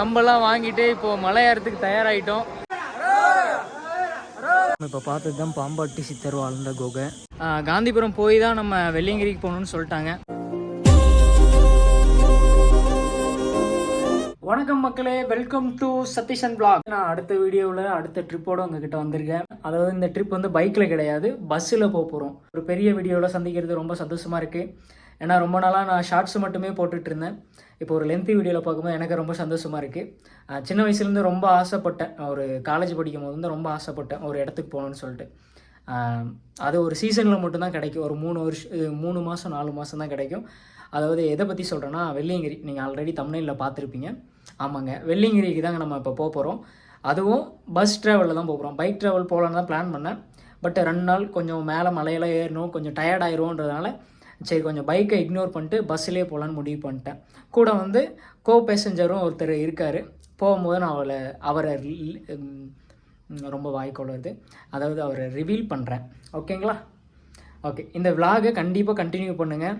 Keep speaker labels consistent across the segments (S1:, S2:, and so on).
S1: கம்பெல்லாம் வாங்கிட்டு இப்போ மலை ஏறத்துக்கு தயாராகிட்டோம் இப்போ பார்த்தது தான் பாம்பாட்டி சித்தர் வாழ்ந்த குகை. காந்திபுரம் போய் தான் நம்ம வெள்ளியங்கிரிக்கு போகணும்னு சொல்லிட்டாங்க. வணக்கம் மக்களே வெல்கம் டு சதீஷன் பிளாக் நான் அடுத்த வீடியோவில் அடுத்த ட்ரிப்போட உங்ககிட்ட வந்திருக்கேன். அதாவது இந்த ட்ரிப் வந்து பைக்கில் கிடையாது பஸ்ஸில் போக போகிறோம் ஒரு பெரிய வீடியோவில் சந்திக்கிறது ரொம்ப சந்தோஷமாக இருக்குது ஏன்னா ரொம்ப நாளாக நான் ஷார்ட்ஸ் மட்டுமே போட்டுட்டு இருந்தேன் இப்போ ஒரு லென்த்தி வீடியோவில் பார்க்கும்போது எனக்கு ரொம்ப சந்தோஷமாக இருக்குது சின்ன வயசுலேருந்து ரொம்ப ஆசைப்பட்டேன். ஒரு காலேஜ் படிக்கும் போது வந்து ரொம்ப ஆசைப்பட்டேன் ஒரு இடத்துக்கு போகணுன்னு சொல்லிட்டு. அது ஒரு சீசனில் மட்டும்தான் கிடைக்கும். ஒரு மூணு வருஷம் மூணு மாதம் நாலு மாதம் தான் கிடைக்கும். அதாவது எதை பற்றி சொல்கிறேன்னா வெள்ளியங்கிரி நீங்கள் ஆல்ரெடி தமிழில் பார்த்துருப்பீங்க. ஆமாங்க. வெள்ளியங்கிரிக்கு தாங்க நம்ம இப்போ போக போகிறோம் அதுவும் பஸ் ட்ராவலில் தான் போக போகிறோம் பைக் ட்ராவல் போகலான்னு தான் பிளான் பண்ணேன். பட் ரெண்டு நாள் கொஞ்சம் மேலே மலையெல்லாம் ஏறணும் கொஞ்சம் டயர்ட் ஆயிரும்ன்றதுனால சரி கொஞ்சம் பைக்கை இக்னோர் பண்ணிட்டு பஸ்ஸிலே போகலான்னு முடிவு பண்ணிட்டேன். கூட வந்து கோ பேசஞ்சரும் ஒருத்தர் இருக்கார். போகும்போது நான் அவளை அவரை ரொம்ப வாய்க்கோள் அதாவது அவரை ரிவீல் பண்ணுறேன் ஓகேங்களா? ஓகே இந்த விலாகை கண்டிப்பாக கண்டினியூ பண்ணுங்கள்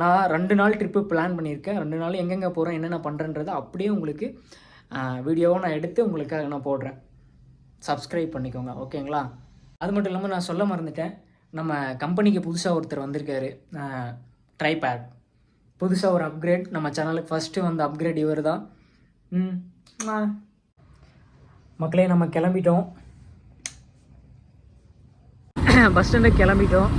S1: நான் ரெண்டு நாள் ட்ரிப்பு பிளான் பண்ணியிருக்கேன். ரெண்டு நாள் எங்கெங்கே போகிறேன் என்னென்ன பண்ணுறேன்றதை அப்படியே உங்களுக்கு வீடியோவை நான் எடுத்து உங்களுக்காக நான் போடுறேன். சப்ஸ்கிரைப் பண்ணிக்கோங்க. ஓகேங்களா? அது மட்டும் இல்லாமல் நான் சொல்ல மறந்துட்டேன். நம்ம கம்பெனிக்கு புதுசாக ஒருத்தர் வந்திருக்காரு ட்ரைபேட் புதுசாக ஒரு அப்கிரேட் நம்ம சேனலுக்கு ஃபஸ்ட்டு வந்த அப்கிரேட் இவர் தான் மக்களே நம்ம கிளம்பிட்டோம். பஸ் ஸ்டாண்டுக்கு கிளம்பிட்டோம்.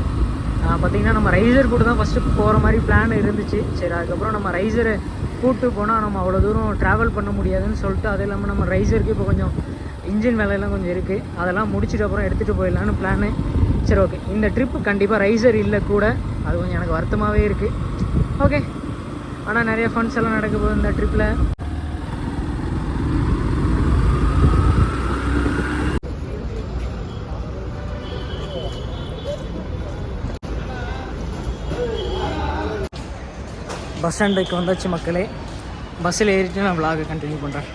S1: பார்த்திங்கன்னா நம்ம ரைசர் கூட தான் ஃபஸ்ட்டு போகிற மாதிரி பிளான் இருந்துச்சு. சரி அதுக்கப்புறம் நம்ம ரைசரை கூப்பிட்டு போனால் நம்ம அவ்வளோ தூரம் ட்ராவல் பண்ண முடியாதுன்னு சொல்லிட்டு அது இல்லாமல் நம்ம ரைசருக்கு இப்போ கொஞ்சம் இன்ஜின் வேலையெல்லாம் கொஞ்சம் இருக்குது அதெல்லாம் முடிச்சிட்டு அப்புறம் எடுத்துகிட்டு போயிடலான்னு பிளானு சரி ஓகே இந்த ட்ரிப்பு கண்டிப்பாக ரைசர் இல்லை கூட அது கொஞ்சம் எனக்கு வருத்தமாகவே இருக்குது ஓகே ஆனால் நிறைய ஃபண்ட்ஸ் எல்லாம் நடக்க போகுது இந்த ட்ரிப்பில் பஸ் ஸ்டாண்டுக்கு வந்தாச்சு மக்களே. பஸ்ஸில் ஏறிட்டு நான் vlog கண்டினியூ பண்ணுறேன்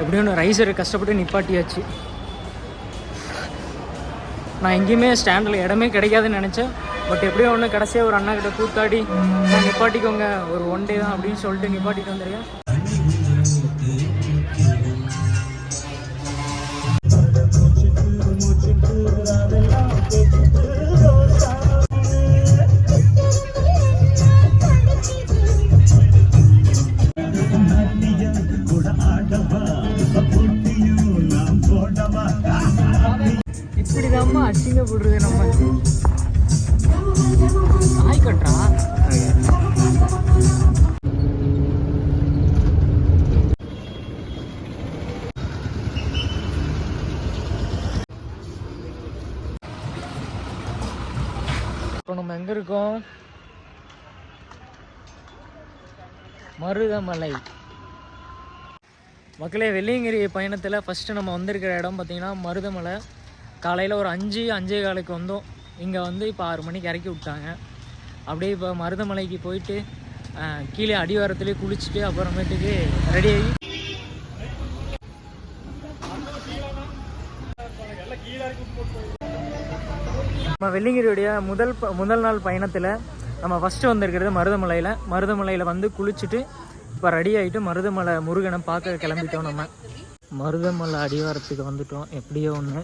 S1: எப்படியும் ரைசர் கஷ்டப்பட்டு நிப்பாட்டியாச்சு. நான் எங்கேயுமே ஸ்டாண்டில் இடமே கிடைக்காதுன்னு நினச்சேன். பட் எப்படியோ ஒன்று கடைசியாக ஒரு அண்ணா கிட்ட கூத்தாடி "நான் நிப்பாட்டிக்கோங்க ஒரு ஒன் டே தான் அப்படின்னு சொல்லிட்டு நிப்பாட்டிட்டு வந்திருக்கேன். அசிங்கப்படுறது நம்ம. நாய் கட்டுறா? இப்போ நம்ம எங்க இருக்கோம்? மருதமலை. மக்களே வெள்ளியங்கிரி பயணத்தில் ஃபஸ்ட்டு நம்ம வந்திருக்கிற இடம் பார்த்திங்கன்னா மருதமலை. காலையில் ஒரு அஞ்சு அஞ்சே காலுக்கு வந்தோம். இங்கே வந்து இப்போ ஆறு மணிக்கு இறக்கி விட்டாங்க. அப்படியே இப்போ மருதமலைக்கு போயிட்டு கீழே அடிவாரத்துலேயே குளிச்சுட்டு அப்புறமேட்டுக்கு ரெடி ஆகி நம்ம வெள்ளிங்கிரியுடைய முதல் ப- முதல் நாள் பயணத்தில் நம்ம ஃபஸ்ட்டு வந்திருக்கிறது மருதமலையில். மருதமலையில் வந்து குளிச்சுட்டு இப்போ ரெடி ஆகிட்டு மருதமலை முருகனை பார்க்க கிளம்பிட்டோம் நம்ம. மருதமலை அடிவாரத்துக்கு வந்துட்டோம். எப்படியோ ஒன்று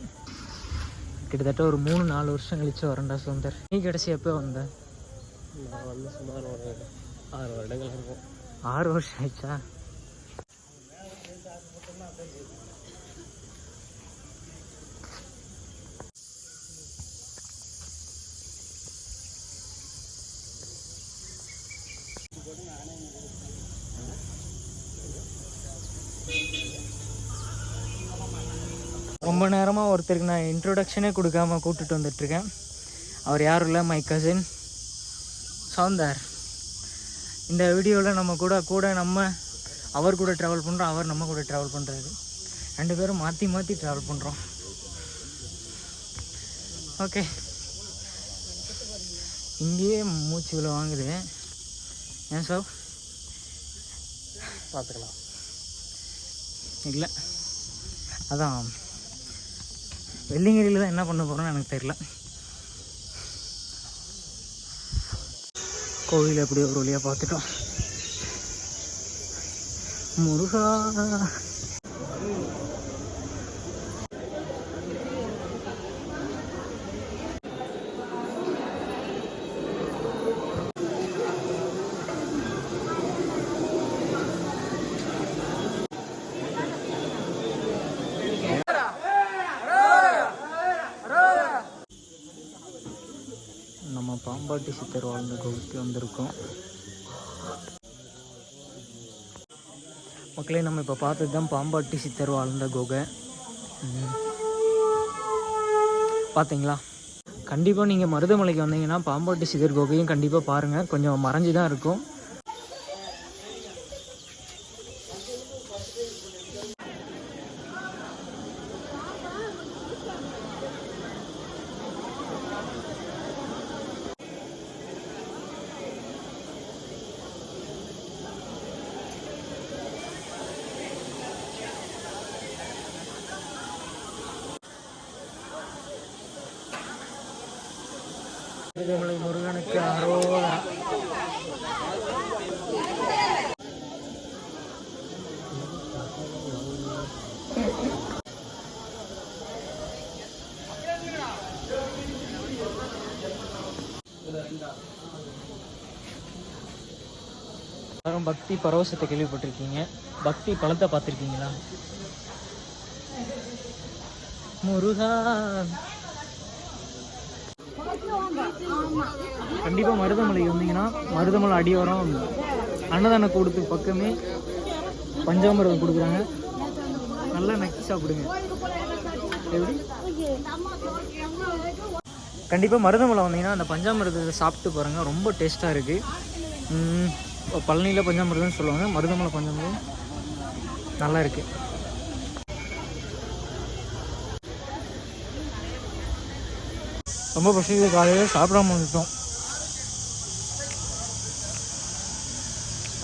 S1: கிட்டத்தட்ட ஒரு மூணு நாலு வருஷம் கழிச்சு வரேன்டா சுந்தர். நீ கடைசி எப்போ வந்த?
S2: நான் வந்து சுமார் ஒரு ஆறு வருடங்கள் இருக்கும்.
S1: ஆறு வருஷம் ஆயிடுச்சா ரொம்ப நேரமாக ஒருத்தருக்கு நான் இன்ட்ரோடக்ஷனே கொடுக்காம கூப்பிட்டுட்டு வந்துட்டுருக்கேன். அவர் யாரும் இல்லை மை கசின் சவுந்தார் இந்த வீடியோவில் நம்ம கூட கூட நம்ம அவர் கூட ட்ராவல் பண்ணுறோம் அவர் நம்ம கூட ட்ராவல் பண்ணுறாரு ரெண்டு பேரும் மாற்றி மாற்றி ட்ராவல் பண்ணுறோம் ஓகே இங்கேயே மூச்சு விழ வாங்குது. ஏன் சார்?
S2: பார்த்துக்கலாம்.
S1: இல்லை. அதான். வெள்ளிங்கிரியில் தான் என்ன பண்ண போகிறோன்னு எனக்கு தெரியல. கோவில் அப்படியே ஒரு வழியாக பார்த்துட்டோம். முருகா. நம்ம பாம்பாட்டி சித்தர் வாழ்ந்த கோவிலுக்கு வந்திருக்கோம். மக்களே நம்ம இப்போ பார்த்தது தான் பாம்பாட்டி சித்தர் வாழ்ந்த குகை. பார்த்தீங்களா கண்டிப்பாக நீங்கள் மருதமலைக்கு வந்தீங்கன்னா பாம்பாட்டி சித்தர் குகையும் கண்டிப்பாக பாருங்கள் கொஞ்சம் மறைஞ்சு தான் இருக்கும். மருதமலை முருகனுக்கு அரோகரா எல்லாரும் பக்தி பரவசத்தை கேள்விப்பட்டிருக்கீங்க பக்தி பழத்தை பார்த்துருக்கீங்களா முருகா கண்டிப்பாக மருதமலை வந்தீங்கன்னா மருதமலை அடிவாரம் அன்னதான கூடத்துக்கு பக்கமே பஞ்சாமிரதம் கொடுக்குறாங்க. நல்லா நக்கி சாப்பிடுங்க. எப்படி? கண்டிப்பாக மருதமலை வந்தீங்கன்னா அந்த பஞ்சாமிரதத்தை சாப்பிட்டு பாருங்கள் ரொம்ப டேஸ்ட்டாக இருக்குது பழனியில் பஞ்சாமிரதம்னு சொல்லுவாங்க. மருதமலை பஞ்சாமிரதம் நல்லா இருக்குது ரொம்ப பசிக்குது காலையில் சாப்பிடாம வந்துட்டோம்.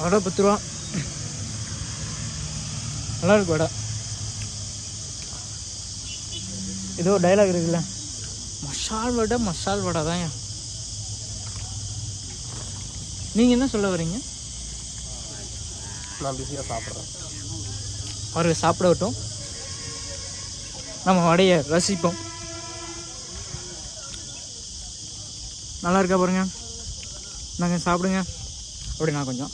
S1: வடை பத்து ரூபா. நல்லா இருக்கு வடை. ஏதோ டைலாக் இருக்குல்ல? மசால் வடை மசால் வடை தான் நீங்கள் என்ன சொல்ல வரீங்க?
S2: நான் பிஸியாக சாப்பிட்றேன்.
S1: அவர்கள் சாப்பிட விட்டோம் நம்ம வடையை ரசிப்போம். நல்லா இருக்கா பாருங்க. நாங்கள் சாப்பிடுங்க. அப்படின்னா கொஞ்சம்.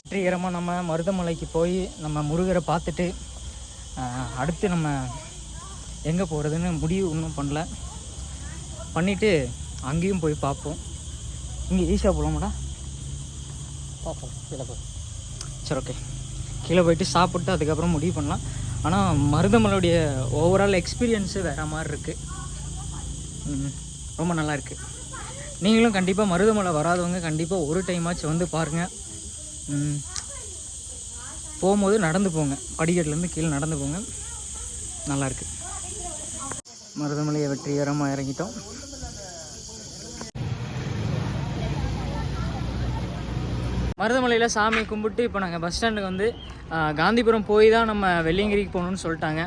S1: வெற்றிகரமாக நம்ம மருதமலைக்கு போய் நம்ம முருகரை பார்த்துட்டு அடுத்து நம்ம எங்கே போகிறதுன்னு முடிவு இன்னும் பண்ணல. பண்ணிவிட்டு அங்கேயும் போய் பார்ப்போம். இங்கே ஈஷா போகலாமாடா
S2: பார்ப்போம் கீழே போய்
S1: சரி ஓகே கீழே போயிட்டு சாப்பிட்டு அதுக்கப்புறம் முடிவு பண்ணலாம். ஆனால் மருதமலையுடைய ஓவரால் எக்ஸ்பீரியன்ஸு வேறு மாதிரி இருக்குது ரொம்ப நல்லா இருக்குது நீங்களும் கண்டிப்பாக மருதமலை வராதவங்க கண்டிப்பாக ஒரு டைமாச்சும் வந்து பாருங்கள் போகும்போது நடந்து போங்க. படிக்கட்டுலேருந்து கீழே நடந்து போங்க. நல்லாயிருக்கு. மருதமலையை வெற்றிகரமாக இறங்கிட்டோம். மருதமலையில் சாமி கும்பிட்டு இப்போ நாங்கள் பஸ் ஸ்டாண்டுக்கு வந்து காந்திபுரம் போய் தான் நம்ம வெள்ளியங்கிரிக்கு போகணுன்னு சொல்லிட்டாங்க.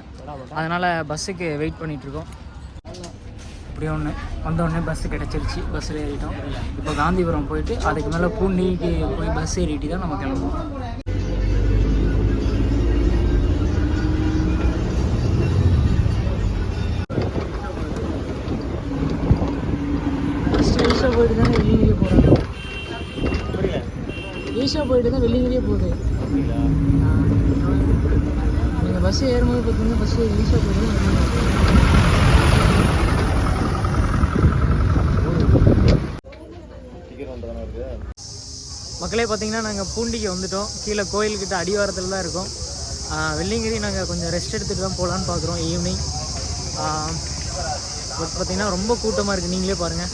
S1: அதனால் பஸ்ஸுக்கு வெயிட் பண்ணிகிட்ருக்கோம் இப்படியே ஒன்று வந்தோடனே பஸ்ஸு கிடச்சிருச்சு. பஸ்ஸில் ஏறிட்டோம். இப்போ காந்திபுரம் போயிட்டு அதுக்கு மேலே பூண்டிக்கு போய் பஸ் ஏறிட்டு தான் நம்ம கிளம்புவோம். போயிட்டு தானே வெள்ளியங்கிரியே போகிறாங்க ஈஷா போயிட்டு தான் வெளியே போகுது. நீங்கள் பஸ் ஏறும்போது பார்த்தீங்கன்னா பஸ் ஈஷா போயிட்டு தான் வெள்ளியங்கிரி போகுது.
S2: டிக்கெட் வந்து தானே இருக்கு
S1: மக்களே பார்த்தீங்கன்னா நாங்கள் பூண்டிக்கு வந்துட்டோம். கீழே கோயில்கிட்ட அடிவாரத்தில் தான் இருக்கோம். ஆஹ் நாங்கள் கொஞ்சம் ரெஸ்ட் எடுத்துகிட்டு தான் போகலான்னு பார்க்குறோம் ஈவினிங் பட் பார்த்தீங்கன்னா ரொம்ப கூட்டமாக இருக்குது நீங்களே பாருங்கள்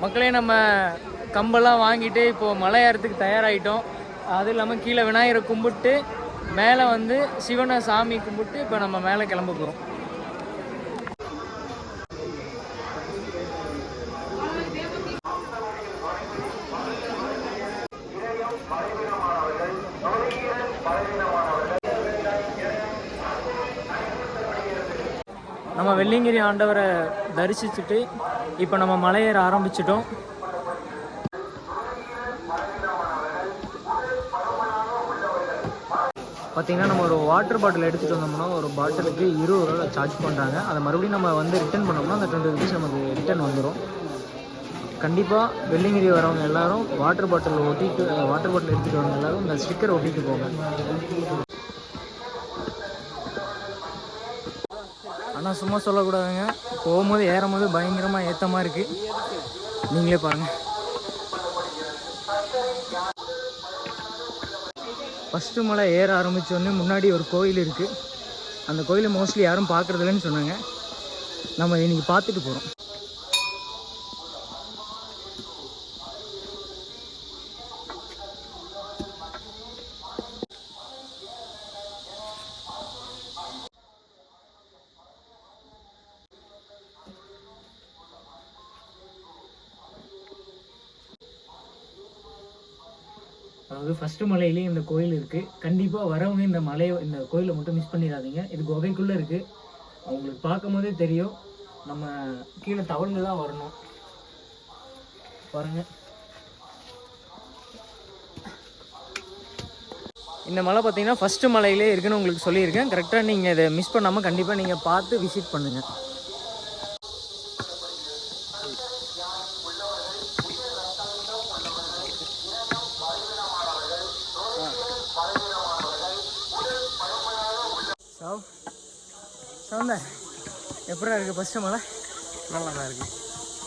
S1: மக்களே நம்ம கம்பெல்லாம் வாங்கிட்டு இப்போது மலை ஏறத்துக்கு தயாராகிட்டோம் அது இல்லாமல் கீழே விநாயகரை கும்பிட்டு மேலே வந்து சிவனை சாமி கும்பிட்டு இப்போ நம்ம மேலே கிளம்ப போகிறோம் நம்ம வெள்ளிங்கிரி ஆண்டவரை தரிசிச்சுட்டு இப்போ நம்ம மலையேற ஆரம்பிச்சிட்டோம். பார்த்தீங்கன்னா நம்ம ஒரு வாட்டர் பாட்டில் எடுத்துகிட்டு வந்தோம்னா ஒரு பாட்டிலுக்கு இருபது ரூபா சார்ஜ் பண்ணுறாங்க அதை மறுபடியும் நம்ம வந்து ரிட்டர்ன் பண்ணோம்னா அந்த டுவெண்ட்டி ருபீஸ் நமக்கு ரிட்டர்ன் வந்துடும் கண்டிப்பாக வெள்ளிங்கிரி வரவங்க எல்லாரும் வாட்டர் பாட்டில் ஒட்டிட்டு வாட்டர் பாட்டில் எடுத்துகிட்டு வரவங்க எல்லோரும் இந்த ஸ்டிக்கர் ஒட்டிட்டு போங்க. ஆனால் சும்மா சொல்லக்கூடாதுங்க. போகும்போது ஏறும்போது பயங்கரமாக ஏற்ற மாதிரி இருக்குது நீங்களே பாருங்கள் ஃபஸ்ட்டு மலை ஏற ஆரம்பித்தோடனே முன்னாடி ஒரு கோயில் இருக்குது அந்த கோயிலை மோஸ்ட்லி யாரும் பார்க்குறதில்லன்னு சொன்னாங்க. நம்ம இன்றைக்கி பார்த்துட்டு போகிறோம் அதாவது ஃபஸ்ட்டு மலையிலேயே இந்த கோயில் இருக்குது கண்டிப்பாக வரவங்க இந்த மலையை இந்த கோயிலை மட்டும் மிஸ் பண்ணிடாதீங்க. இது குகைக்குள்ளே இருக்குது அவங்களுக்கு பார்க்கும் போதே தெரியும். நம்ம கீழே தவழ்ந்து தான் வரணும். பாருங்க. இந்த மலை பார்த்தீங்கன்னா ஃபஸ்ட்டு மலையிலே இருக்குன்னு உங்களுக்கு சொல்லியிருக்கேன். கரெக்டாக நீங்கள் இதை மிஸ் பண்ணாமல் கண்டிப்பாக நீங்கள் பார்த்து விசிட் பண்ணுங்கள் சவுந்த எப்படா இருக்கு? ஃபஸ்ட்டு மலை
S2: நல்லா தான் இருக்கு.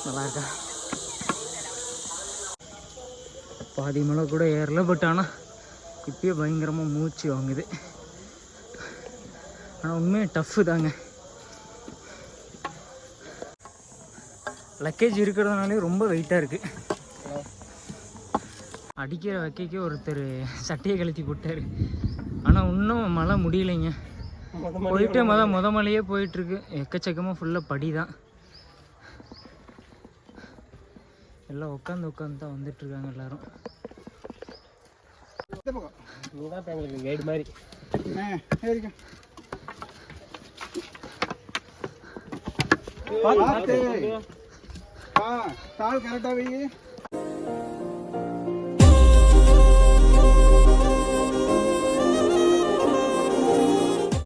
S1: நல்லா இருக்கா பாதி மலை கூட ஏறல பட் ஆனால் இப்பயே பயங்கரமாக மூச்சு வாங்குது. ஆனால் உண்மையாக டஃப்பு தாங்க. லக்கேஜ் இருக்கிறதுனாலே ரொம்ப வெயிட்டாக இருக்குது அடிக்கிற வைக்கைக்கே ஒருத்தர் சட்டையை கழட்டி போட்டார். ஆனால் இன்னும் மழை முடியலைங்க. போயிட்டு முத முத மலையே போயிட்டு இருக்கு எக்கச்சக்கமாக ஃபுல்லாக படி தான் எல்லாம் உட்காந்து உட்காந்து தான் வந்துட்டு இருக்காங்க எல்லாரும்
S2: எங்களுக்கு கைடு மாதிரி.
S3: கால் கரெக்டாக வை.